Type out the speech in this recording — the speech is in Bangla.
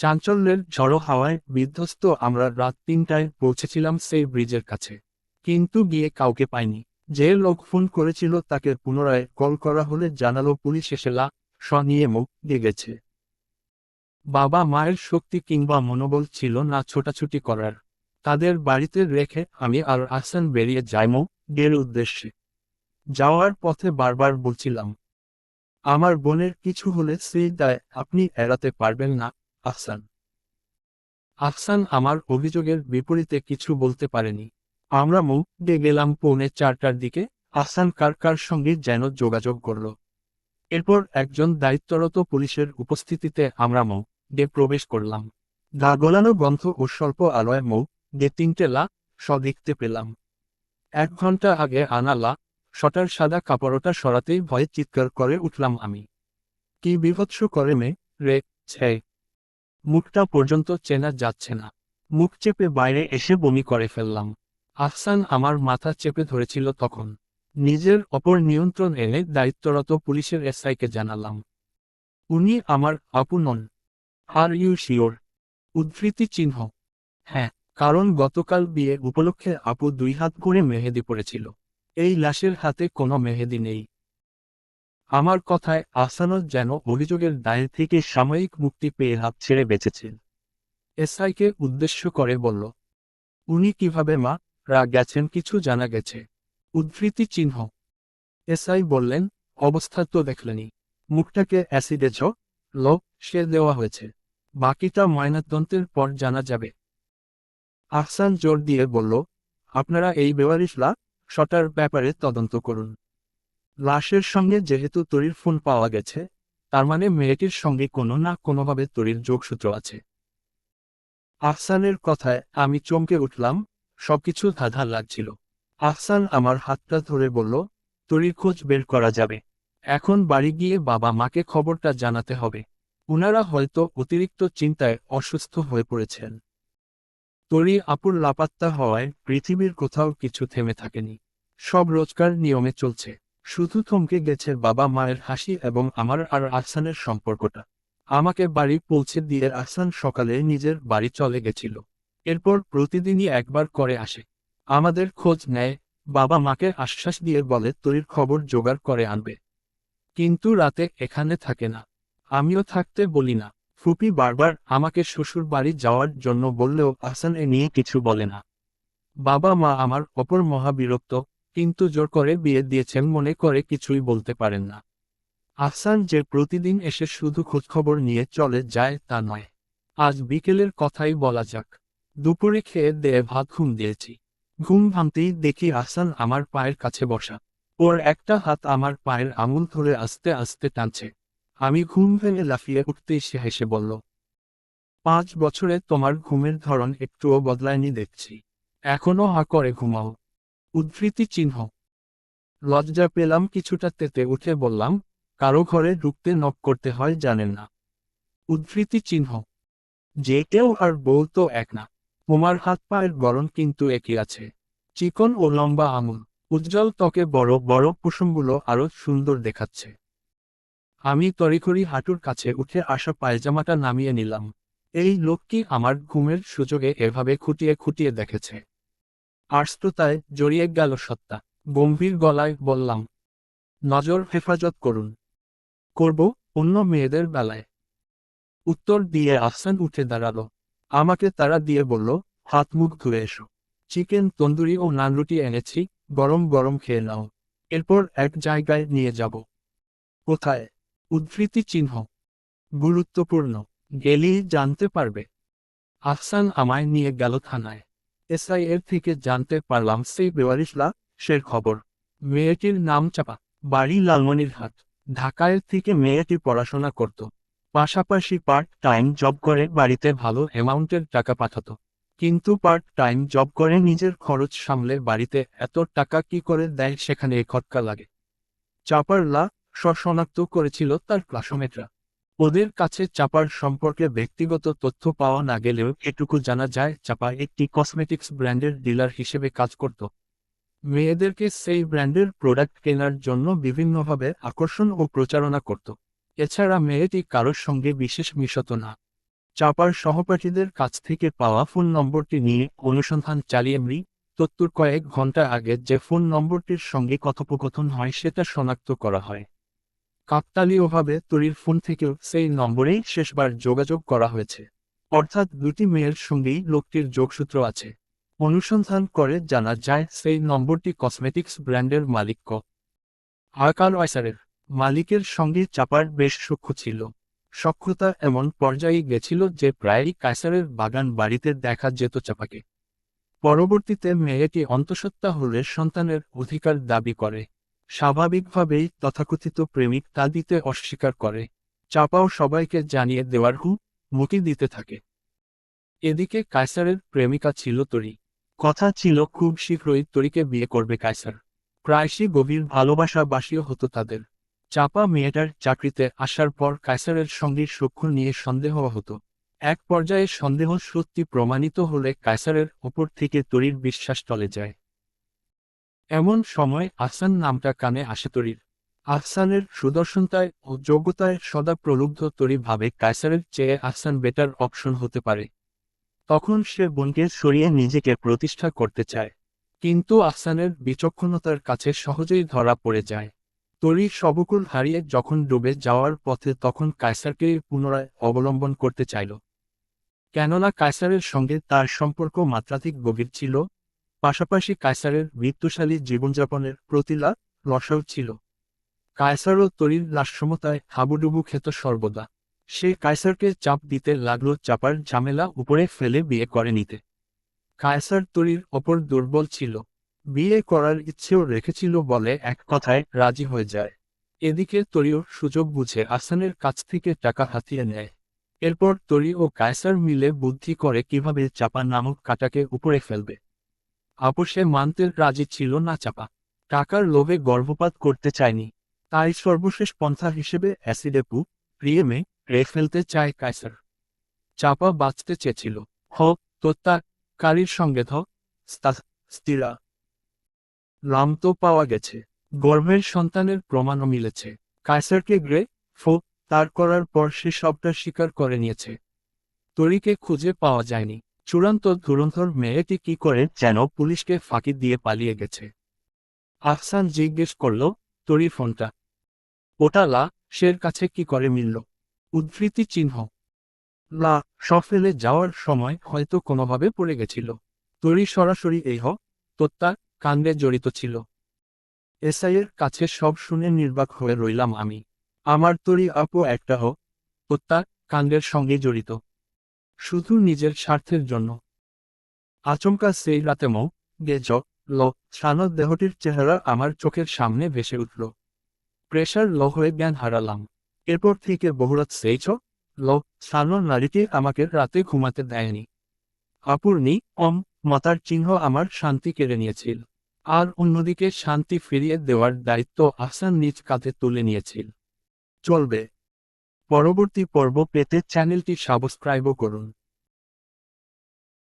চাঞ্চল্যের ঝড়ো হাওয়ায় বিধ্বস্ত আমরা রাত তিনটায় পৌঁছেছিলাম সেই ব্রিজের কাছে। কিন্তু গিয়ে কাউকে পাইনি। যে লোক ফোন করেছিল তাকে পুনরায় কল করা হলে জানালো পুলিশ এসে লা স মুখ দিয়ে গেছে বাবা মায়ের শক্তি কিংবা মনোবল ছিল না ছোটাছুটি করার। তাদের বাড়িতে রেখে আমি আর আহসান বেরিয়ে যাইমো গের উদ্দেশ্যে। যাওয়ার পথে বারবার বলছিলাম, আমার বোনের কিছু হলে সেই দায় আপনি এড়াতে পারবেন না। আহসান। আহসান আমার অভিযোগের বিপরীতে কিছু বলতে পারেনি। আমরা মুখ দিয়ে গেলাম পৌনে চারটার দিকে। আহসান কার কার সঙ্গে যেন যোগাযোগ করল। এরপর একজন দায়িত্বরত পুলিশের উপস্থিতিতে আমরা মৌ ডে প্রবেশ করলাম। গা গলানো গন্ধ ও স্বল্প আলোয় মৌ ডে তিনটে লা স দেখতে পেলাম। এক ঘণ্টা আগে আনা লা শটার সাদা কাপড়টা সরাতেই ভয়ে চিৎকার করে উঠলাম আমি। কি বিভৎস করে মে রে ছে মুখটা পর্যন্ত চেনা যাচ্ছে না। মুখ চেপে বাইরে এসে বমি করে ফেললাম। আহসান আমার মাথা চেপে ধরেছিল তখন। নিজের অপর নিয়ন্ত্রণ এনে দায়িত্বরত পুলিশের এসআইকে জানালাম। উনি আমার আপু নন। আর ইউ শিওর উদ্ধৃতি চিহ্ন। হ্যাঁ কারণ গতকাল বিয়ে উপলক্ষে আপু দুই হাত করে মেহেদি পড়েছিল এই লাশের হাতে কোনো মেহেদি নেই। আমার কথায় আসানও যেন অভিযোগের দায়ের থেকে সাময়িক মুক্তি পেয়ে হাত ছেড়ে বেঁচেছেন এসআইকে উদ্দেশ্য করে বলল, উনি কীভাবে মা, রা গেছেন কিছু জানা গেছে। উদ্ধৃতি চিহ্ন। এসআই বললেন, অবস্থা তো দেখলেনি মুখটাকে অ্যাসিডে ছ ল, সে দেওয়া হয়েছে। বাকিটা ময়নাতদন্তের পর জানা যাবে। আহসান জোর দিয়ে বলল, আপনারা এই বেওয়ারিশলা শটার ব্যাপারে তদন্ত করুন। লাশের সঙ্গে যেহেতু তরির ফোন পাওয়া গেছে, তার মানে মেয়েটির সঙ্গে কোনো না কোনোভাবে তরির যোগসূত্র আছে। আহসানের কথায় আমি চমকে উঠলাম, সবকিছু ধাঁধা লাগছিল। আহসান আমার হাতটা ধরে বলল তরির খোঁজ বের করা যাবে। এখন বাড়ি গিয়ে বাবা মাকে খবরটা জানাতে হবে। উনারা হয়তো অতিরিক্ত চিন্তায় অসুস্থ হয়ে পড়েছেন। তরি আপুর লাপাত্তা হওয়ায় পৃথিবীর কোথাও কিছু থেমে থাকেনি। সব রোজকার নিয়মে চলছে। শুধু থমকে গেছে বাবা মায়ের হাসি এবং আমার আর আহসানের সম্পর্কটা। আমাকে বাড়ি পৌঁছে দিয়ে আহসান সকালে নিজের বাড়ি চলে গেছিল। এরপর প্রতিদিনই একবার করে আসে। আমাদের খোঁজ নেয়, বাবা মাকে আশ্বাস দিয়ে বলে তরির খবর জোগাড় করে আনবে। কিন্তু রাতে এখানে থাকে না। আমিও থাকতে বলি না। ফুপি বারবার আমাকে শ্বশুর বাড়ি যাওয়ার জন্য বললেও আহসান এ নিয়ে কিছু বলে না। বাবা মা আমার অপর মহাবিরক্ত কিন্তু জোর করে বিয়ে দিয়েছেন মনে করে কিছুই বলতে পারেন না। আহসান যে প্রতিদিন এসে শুধু খোঁজখবর নিয়ে চলে যায় তা নয়। আজ বিকেলের কথাই বলা যাক। দুপুরে খেয়ে দেয়ে ভাত ঘুম দিয়েছি। ঘুম ভাঙতেই দেখি আহসান আমার পায়ের কাছে বসা। ওর একটা হাত আমার পায়ের আঙুল ধরে আস্তে আস্তে টানছে। আমি ঘুম ভেঙে লাফিয়ে উঠতেই সে হেসে বলল, পাঁচ বছরে তোমার ঘুমের ধরন একটুও বদলায়নি দেখছি। এখনও হা করে ঘুমাও। উদ্ধৃতি চিহ্ন। লজ্জা পেলাম কিছুটা তেতে উঠে বললাম, কারও ঘরে ঢুকতে নক করতে হয় জানেন না। উদ্ধৃতি চিহ্ন। যে কেউ আর বউ তো এক না। তোমার হাত পায়ের গরম কিন্তু একই আছে। চিকন ও লম্বা আঙুল। উজ্জ্বল ত্বকে বড় বড় কুসুমগুলো আরও সুন্দর দেখাচ্ছে। আমি তড়িঘড়ি হাঁটুর কাছে উঠে আসা পায়জামাটা নামিয়ে নিলাম। এই লোকটি আমার ঘুমের সুযোগে এভাবে খুঁটিয়ে খুঁটিয়ে দেখেছে? আর্স্ততায় জড়িয়ে গেল সত্তা। গম্ভীর গলায় বললাম, নজর হেফাজত করুন। করব অন্য মেয়েদের বেলায়। উত্তর দিয়ে আহসান উঠে দাঁড়াল। আমাকে তারা দিয়ে বলল, হাত মুখ ধুয়ে এসো। চিকেন, তন্দুরি ও নানরুটি এনেছি, গরম গরম খেয়ে নাও। এরপর এক জায়গায় নিয়ে যাব। কোথায়? উদ্ধৃতি চিহ্ন। গুরুত্বপূর্ণ। গেলেই জানতে পারবে। আহসান আমায় নিয়ে গেল থানায়। এসআই এর থেকে জানতে পারলাম সেই বেওয়ারিশলা সের খবর। মেয়েটির নাম চাপা, বাড়ি লালমনির হাট। ঢাকায় থেকে মেয়েটি পড়াশোনা করত। পাশাপাশি পার্ট টাইম জব করে বাড়িতে ভালো অ্যামাউন্টের টাকা পাঠাতো। কিন্তু পার্ট টাইম জব করে নিজের খরচ সামলে বাড়িতে এত টাকা কি করে দেয় সেখানে খটকা লাগে। চাপার লা শনাক্ত করেছিল তার ক্লাসমেটরা ওদের কাছে চাপার সম্পর্কে ব্যক্তিগত তথ্য পাওয়া না গেলেও এটুকু জানা যায়, চাপা একটি কসমেটিক্স ব্র্যান্ডের ডিলার হিসেবে কাজ করত। মেয়েদেরকে সেই ব্র্যান্ডের প্রোডাক্ট কেনার জন্য বিভিন্নভাবে আকর্ষণ ও প্রচারণা করত। এছাড়া মেয়েটি কারোর সঙ্গে বিশেষ মিশত না। চাপার সহপাঠীদের কাছ থেকে পাওয়া ফোন নম্বরটি নিয়ে অনুসন্ধান চালিয়ে মৃ। তত্তর কয়েক ঘণ্টা আগে যে ফোন নম্বরটির সঙ্গে কথোপকথন হয়, সেটা শনাক্ত করা হয়। কাকতালীয়ভাবে তরির ফোন থেকেও সেই নম্বরেই শেষবার যোগাযোগ করা হয়েছে। অর্থাৎ দুটি মেয়ের সঙ্গেই লোকটির যোগসূত্র আছে। অনুসন্ধান করে জানা যায়, সেই নম্বরটি কসমেটিক্স ব্র্যান্ডের মালিক ক। ওয়াইসারের মালিকের সঙ্গে চাপার বেশ সূক্ষ্ম ছিল। সক্ষতা এমন পর্যায়ে গেছিল যে প্রায়ই কায়সারের বাগান বাড়িতে দেখা যেত চাপাকে। পরবর্তীতে মেয়েটি অন্তঃসত্ত্বা হলে সন্তানের অধিকার দাবি করে। স্বাভাবিকভাবেই তথাকথিত প্রেমিক তা দিতে অস্বীকার করে। চাপাও সবাইকে জানিয়ে দেওয়ার হু মুকি দিতে থাকে। এদিকে কায়সারের প্রেমিকা ছিল তরি। কথা ছিল খুব শীঘ্রই তরিকে বিয়ে করবে কায়সার। প্রায়শই গভীর ভালোবাসা বাসীয় হতো তাদের। চাপা মেয়েটার চাকরিতে আসার পর কায়সারের সঙ্গে সূক্ষ্ম নিয়ে সন্দেহ হতো। এক পর্যায়ে সন্দেহ সত্যি প্রমাণিত হলে কায়সারের ওপর থেকে তরির বিশ্বাস টলে যায়। এমন সময় আহসান নামটা কানে আসে তরির। আহসানের সুদর্শনতায় ও যোগ্যতায় সদা প্রলুব্ধ তরি ভাবে কায়সারের চেয়ে আহসান বেটার অপশন হতে পারে। তখন সে বোনকে সরিয়ে নিজেকে প্রতিষ্ঠা করতে চায়। কিন্তু আহসানের বিচক্ষণতার কাছে সহজেই ধরা পড়ে যায়। তরি সবকুল হারিয়ে যখন ডুবে যাওয়ার পথে তখন কায়সারকে পুনরায় অবলম্বন করতে চাইল। কেননা কায়সারের সঙ্গে তার সম্পর্ক মাত্রাধিক গভীর ছিল পাশাপাশি কায়সারের মৃত্যুশালী জীবনযাপনের প্রতিলাভ রসাও ছিল। কায়সার ও তরির লাসমতায় হাবুডুবু খেত সর্বদা। সে কায়সারকে চাপ দিতে লাগল চাপার ঝামেলা উপরে ফেলে বিয়ে করে নিতে। কায়সার তরির ওপর দুর্বল ছিল। বিয়ে করার ইচ্ছেও রেখেছিল বলে এক কথায় রাজি হয়ে যায়। এদিকে তরিও সুযোগ বুঝে আসানের কাছ থেকে টাকা হাতিয়ে নেয়। এরপর তরি ও কায়সার মিলে বুদ্ধি করে কীভাবে চাপা নামক কাটাকে উপরে ফেলবে। আপোষে মানতে রাজি ছিল না চাপা। টাকার লোভে গর্ভপাত করতে চায়নি। তাই সর্বশেষ পন্থা হিসেবে অ্যাসিডে অ্যাসিডেপু প্রিয়েমে রে ফেলতে চায় কায়সার। চাপা বাঁচতে চেয়েছিল। হ কারির সঙ্গে ধ স্থিরা লাম তো পাওয়া গেছে। গর্ভের সন্তানের প্রমাণও মিলেছে। কায়সারকে গ্রে, ফো, তার করার পর সে সবটা স্বীকার করে নিয়েছে। তরিকে খুঁজে পাওয়া যায়নি। চূড়ান্ত ধুরন্ধর মেয়েটি কি করে যেন পুলিশকে ফাঁকি দিয়ে পালিয়ে গেছে? আহসান জিজ্ঞেস করল তরি ফোনটা। ওটা লা সের কাছে কি করে মিলল? উদ্ধৃতি চিহ্ন। লা, সফেলে যাওয়ার সময় হয়তো কোনোভাবে পড়ে গেছিল। তরি সরাসরি এই হ তোত্তা কাণ্ডে জড়িত ছিল। এসআইয়ের কাছে সব শুনে নির্বাক হয়ে রইলাম আমি। আমার তরি আপু একটা হ তোত্তা কাণ্ডের সঙ্গে জড়িত। শুধু নিজের স্বার্থের জন্য। আচমকা সেই রাতে মৌ গেজ ল, ছানো দেহটির চেহারা আমার চোখের সামনে ভেসে উঠল। প্রেশার ল হয়ে জ্ঞান হারালাম। এরপর থেকে বহুরাত সেই ছ, ল, ছানো নারীটি আমাকে রাতে ঘুমাতে দেয়নি। অপূর্ণি অম, মাতার চিহ্ন আমার শান্তি কেড়ে নিয়েছিল। আর অন্যদিকে শান্তি ফিরিয়ে দেওয়ার দায়িত্ব আহসান নিজ কাঁধে তুলে নিয়েছিল। চলবে। পরবর্তী পর্ব পেতে চ্যানেলটি সাবস্ক্রাইবও করুন।